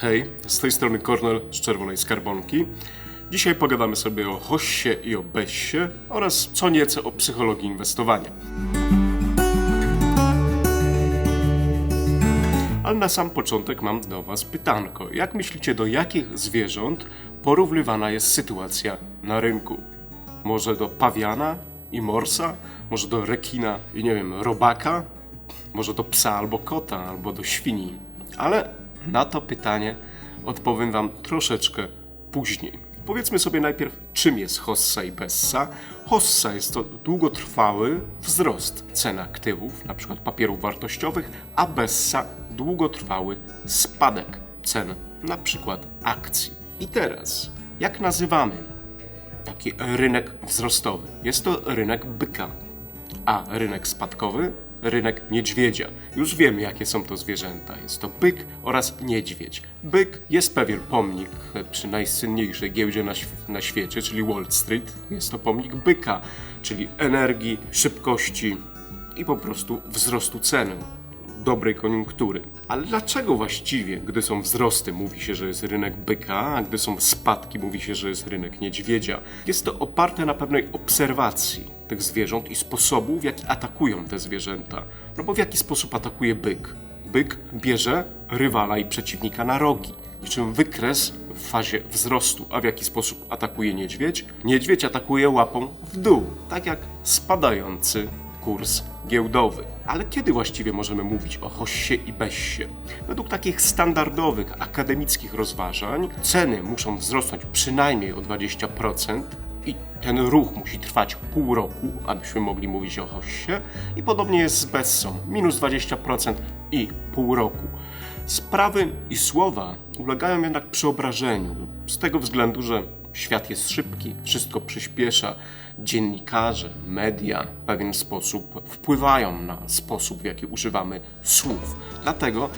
Hej, z tej strony Kornel z Czerwonej Skarbonki. Dzisiaj pogadamy sobie o Hossie i o Bessie oraz co nieco o psychologii inwestowania. Ale na sam początek mam do Was pytanko. Jak myślicie, do jakich zwierząt porównywana jest sytuacja na rynku? Może do pawiana i morsa? Może do rekina i nie wiem, robaka? Może do psa albo kota, albo do świni? Ale na to pytanie odpowiem Wam troszeczkę później. Powiedzmy sobie najpierw, czym jest hossa i bessa. Hossa jest to długotrwały wzrost cen aktywów, np. papierów wartościowych, a bessa długotrwały spadek cen, np. akcji. I teraz, jak nazywamy taki rynek wzrostowy? Jest to rynek byka, a rynek spadkowy rynek niedźwiedzia. Już wiemy, jakie są to zwierzęta. Jest to byk oraz niedźwiedź. Byk jest pewien pomnik przy najsynniejszej giełdzie na, na świecie, czyli Wall Street. Jest to pomnik byka, czyli energii, szybkości i po prostu wzrostu ceny dobrej koniunktury. Ale dlaczego właściwie, gdy są wzrosty, mówi się, że jest rynek byka, a gdy są spadki, mówi się, że jest rynek niedźwiedzia? Jest to oparte na pewnej obserwacji tych zwierząt i sposobu, w jaki atakują te zwierzęta. No bo w jaki sposób atakuje byk? Byk bierze rywala i przeciwnika na rogi, niczym wykres w fazie wzrostu. A w jaki sposób atakuje niedźwiedź? Niedźwiedź atakuje łapą w dół, tak jak spadający kurs giełdowy. Ale kiedy właściwie możemy mówić o hossie i bessie? Według takich standardowych akademickich rozważań ceny muszą wzrosnąć przynajmniej o 20%, i ten ruch musi trwać pół roku, abyśmy mogli mówić o hossie. I podobnie jest z Bessą, minus 20% i pół roku. Sprawy i słowa ulegają jednak przeobrażeniu, z tego względu, że świat jest szybki, wszystko przyspiesza. Dziennikarze, media w pewien sposób wpływają na sposób, w jaki używamy słów. Dlatego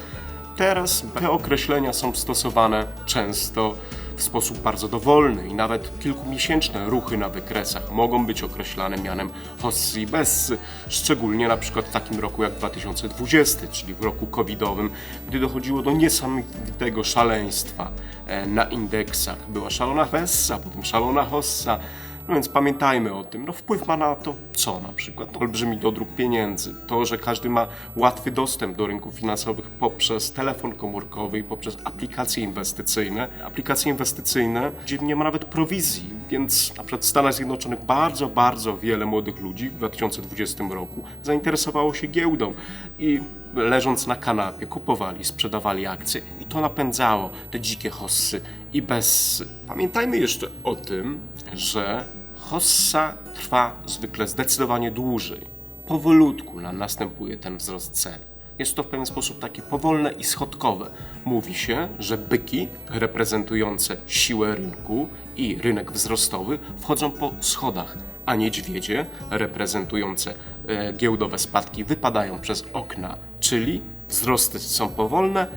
teraz te określenia są stosowane często w sposób bardzo dowolny i nawet kilkumiesięczne ruchy na wykresach mogą być określane mianem hossy bessy, szczególnie na przykład w takim roku jak 2020, czyli w roku covidowym, gdy dochodziło do niesamowitego szaleństwa e, na indeksach. Była szalona bessa, potem szalona hossa, no więc pamiętajmy o tym. No wpływ ma na to co na przykład? Olbrzymi dodruk pieniędzy. To, że każdy ma łatwy dostęp do rynków finansowych poprzez telefon komórkowy i poprzez aplikacje inwestycyjne. Aplikacje inwestycyjne, gdzie nie ma nawet prowizji, więc na przykład w Stanach Zjednoczonych bardzo, bardzo wiele młodych ludzi w 2020 roku zainteresowało się giełdą i leżąc na kanapie, kupowali, sprzedawali akcje i to napędzało te dzikie hossy i bez. Pamiętajmy jeszcze o tym, że hossa trwa zwykle zdecydowanie dłużej. Powolutku następuje ten wzrost cen. Jest to w pewien sposób takie powolne i schodkowe. Mówi się, że byki reprezentujące siłę rynku i rynek wzrostowy wchodzą po schodach, a niedźwiedzie reprezentujące giełdowe spadki wypadają przez okna, czyli wzrosty są powolne,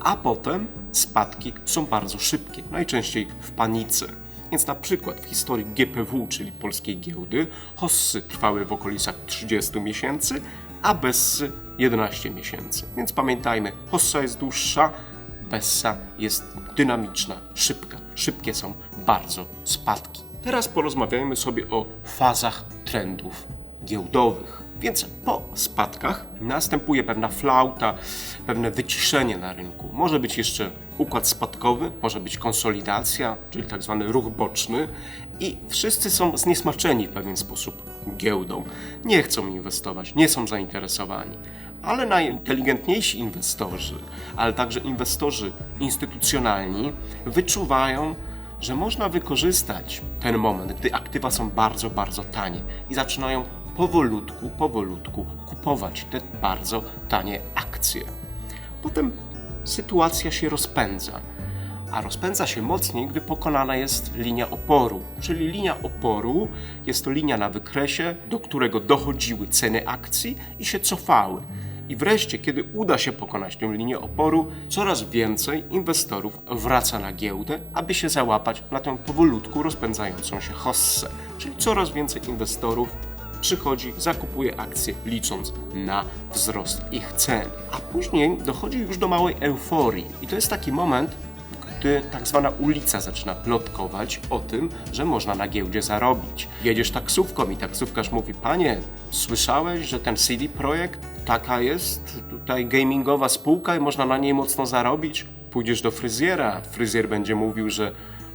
a potem spadki są bardzo szybkie, najczęściej w panice. Więc na przykład w historii GPW, czyli polskiej giełdy, hossy trwały w okolicach 30 miesięcy, a bessy 11 miesięcy. Więc pamiętajmy, hossa jest dłuższa, bessa jest dynamiczna, szybka. Szybkie są bardzo spadki. Teraz porozmawiajmy sobie o fazach trendów giełdowych. Więc po spadkach następuje pewna flauta, pewne wyciszenie na rynku. Może być jeszcze układ spadkowy, może być konsolidacja, czyli tak zwany ruch boczny i wszyscy są zniesmaczeni w pewien sposób giełdą. Nie chcą inwestować, nie są zainteresowani. Ale najinteligentniejsi inwestorzy, ale także inwestorzy instytucjonalni wyczuwają, że można wykorzystać ten moment, gdy aktywa są bardzo, bardzo tanie i zaczynają powolutku, powolutku kupować te bardzo tanie akcje. Potem sytuacja się rozpędza, a rozpędza się mocniej, gdy pokonana jest linia oporu. Czyli linia oporu jest to linia na wykresie, do którego dochodziły ceny akcji i się cofały. I wreszcie, kiedy uda się pokonać tę linię oporu, coraz więcej inwestorów wraca na giełdę, aby się załapać na tę powolutku rozpędzającą się hossę. Czyli coraz więcej inwestorów przychodzi, zakupuje akcje, licząc na wzrost ich cen. A później dochodzi już do małej euforii. I to jest taki moment, gdy tak zwana ulica zaczyna plotkować o tym, że można na giełdzie zarobić. Jedziesz taksówką i taksówkarz mówi, panie, słyszałeś, że ten CD Projekt taka jest tutaj gamingowa spółka i można na niej mocno zarobić? Pójdziesz do fryzjera, fryzjer będzie mówił, że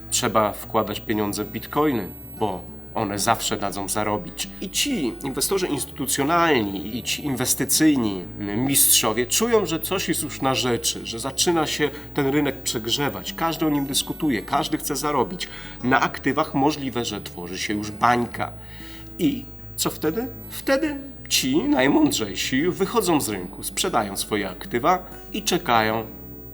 trzeba wkładać pieniądze w bitcoiny, bo one zawsze dadzą zarobić. I ci inwestorzy instytucjonalni i ci inwestycyjni mistrzowie czują, że coś jest już na rzeczy, że zaczyna się ten rynek przegrzewać. Każdy o nim dyskutuje, każdy chce zarobić. Na aktywach możliwe, że tworzy się już bańka. I co wtedy? Wtedy ci najmądrzejsi wychodzą z rynku, sprzedają swoje aktywa i czekają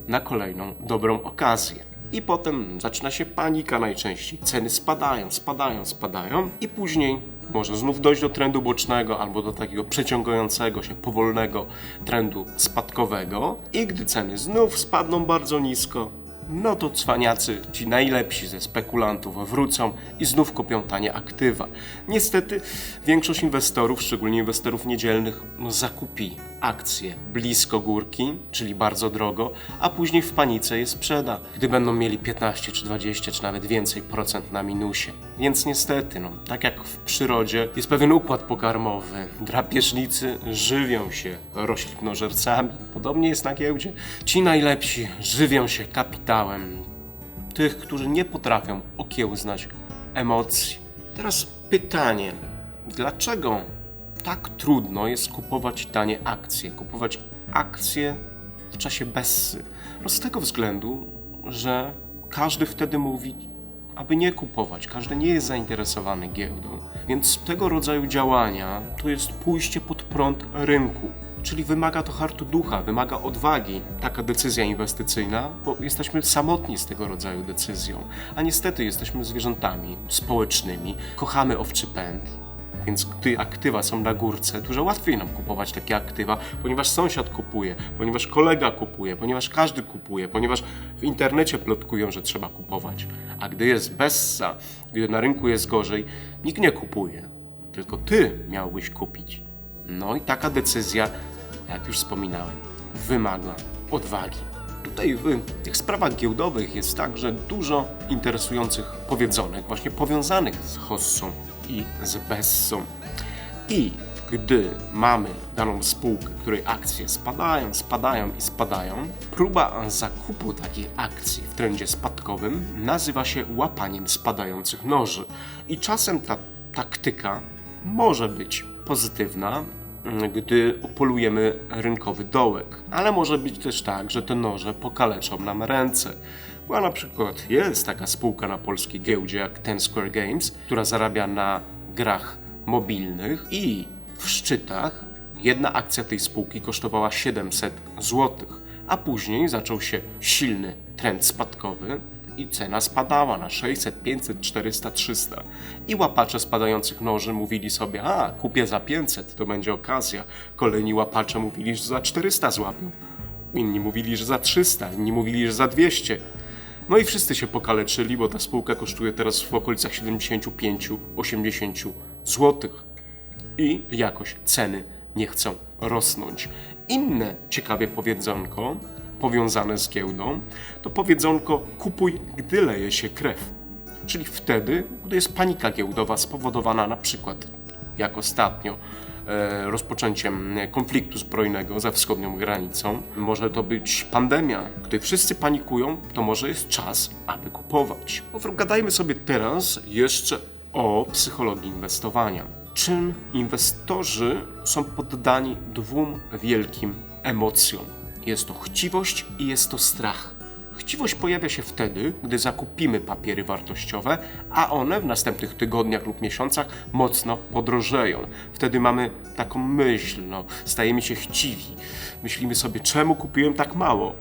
na kolejną dobrą okazję. I potem zaczyna się panika najczęściej. Ceny spadają, spadają, spadają i później może znów dojść do trendu bocznego albo do takiego przeciągającego się, powolnego trendu spadkowego. I gdy ceny znów spadną bardzo nisko, no to cwaniacy, ci najlepsi ze spekulantów wrócą i znów kupią tanie aktywa. Niestety większość inwestorów, szczególnie inwestorów niedzielnych, no, zakupi akcje blisko górki, czyli bardzo drogo, a później w panice je sprzeda, gdy będą mieli 15 czy 20 czy nawet więcej procent na minusie. Więc niestety, no, tak jak w przyrodzie, jest pewien układ pokarmowy. Drapieżnicy żywią się roślinożercami. Podobnie jest na giełdzie. Ci najlepsi żywią się kapitałem tych, którzy nie potrafią okiełznać emocji. Teraz pytanie, dlaczego tak trudno jest kupować tanie akcje, kupować akcje w czasie bessy? No z tego względu, że każdy wtedy mówi, aby nie kupować, każdy nie jest zainteresowany giełdą. Więc tego rodzaju działania to jest pójście pod prąd rynku. Czyli wymaga to hartu ducha, wymaga odwagi taka decyzja inwestycyjna, bo jesteśmy samotni z tego rodzaju decyzją. A niestety jesteśmy zwierzętami społecznymi, kochamy owczy pęd, więc gdy aktywa są na górce, dużo łatwiej nam kupować takie aktywa, ponieważ sąsiad kupuje, ponieważ kolega kupuje, ponieważ każdy kupuje, ponieważ w internecie plotkują, że trzeba kupować. A gdy jest bessa, gdy na rynku jest gorzej, nikt nie kupuje. Tylko ty miałbyś kupić. No i taka decyzja, jak już wspominałem, wymaga odwagi. Tutaj w tych sprawach giełdowych jest także dużo interesujących powiedzonek, właśnie powiązanych z hossą i z bessą. I gdy mamy daną spółkę, której akcje spadają, spadają i spadają, próba zakupu takiej akcji w trendzie spadkowym nazywa się łapaniem spadających noży. I czasem ta taktyka może być pozytywna, gdy upolujemy rynkowy dołek. Ale może być też tak, że te noże pokaleczą nam ręce. Bo na przykład jest taka spółka na polskiej giełdzie jak Ten Square Games, która zarabia na grach mobilnych i w szczytach jedna akcja tej spółki kosztowała 700 zł, a później zaczął się silny trend spadkowy i cena spadała na 600, 500, 400, 300. I łapacze spadających noży mówili sobie, a kupię za 500, to będzie okazja. Kolejni łapacze mówili, że za 400 złapią. Inni mówili, że za 300, inni mówili, że za 200. No i wszyscy się pokaleczyli, bo ta spółka kosztuje teraz w okolicach 75-80 zł. I jakoś ceny nie chcą rosnąć. Inne ciekawe powiedzonko powiązane z giełdą to powiedzonko kupuj, gdy leje się krew. Czyli wtedy, gdy jest panika giełdowa spowodowana na przykład, jak ostatnio, e, rozpoczęciem konfliktu zbrojnego ze wschodnią granicą. Może to być pandemia. Gdy wszyscy panikują, to może jest czas, aby kupować. Gadajmy sobie teraz jeszcze o psychologii inwestowania. Czym inwestorzy są poddani dwóm wielkim emocjom? Jest to chciwość i jest to strach. Chciwość pojawia się wtedy, gdy zakupimy papiery wartościowe, a one w następnych tygodniach lub miesiącach mocno podrożeją. Wtedy mamy taką myśl, no, stajemy się chciwi. Myślimy sobie, czemu kupiłem tak mało?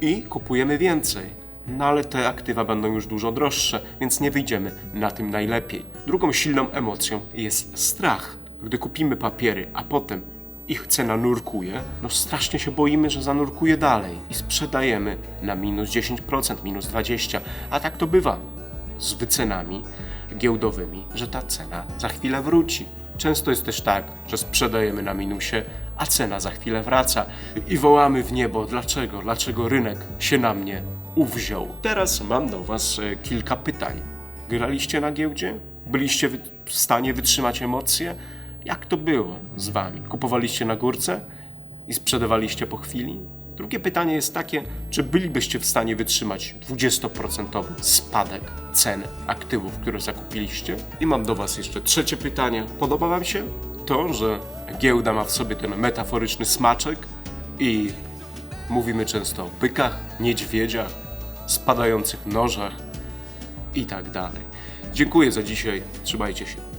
I kupujemy więcej. No ale te aktywa będą już dużo droższe, więc nie wyjdziemy na tym najlepiej. Drugą silną emocją jest strach. Gdy kupimy papiery, a potem ich cena nurkuje, no strasznie się boimy, że zanurkuje dalej i sprzedajemy na minus 10%, minus 20%, a tak to bywa z wycenami giełdowymi, że ta cena za chwilę wróci. Często jest też tak, że sprzedajemy na minusie, a cena za chwilę wraca i wołamy w niebo, dlaczego, dlaczego rynek się na mnie uwziął. Teraz mam do Was e, kilka pytań. Graliście na giełdzie? Byliście w stanie wytrzymać emocje? Jak to było z Wami? Kupowaliście na górce i sprzedawaliście po chwili? Drugie pytanie jest takie, czy bylibyście w stanie wytrzymać 20% spadek ceny aktywów, które zakupiliście? I mam do Was jeszcze trzecie pytanie. Podoba Wam się to, że giełda ma w sobie ten metaforyczny smaczek i mówimy często o bykach, niedźwiedziach, spadających nożach i tak dalej. Dziękuję za dzisiaj. Trzymajcie się.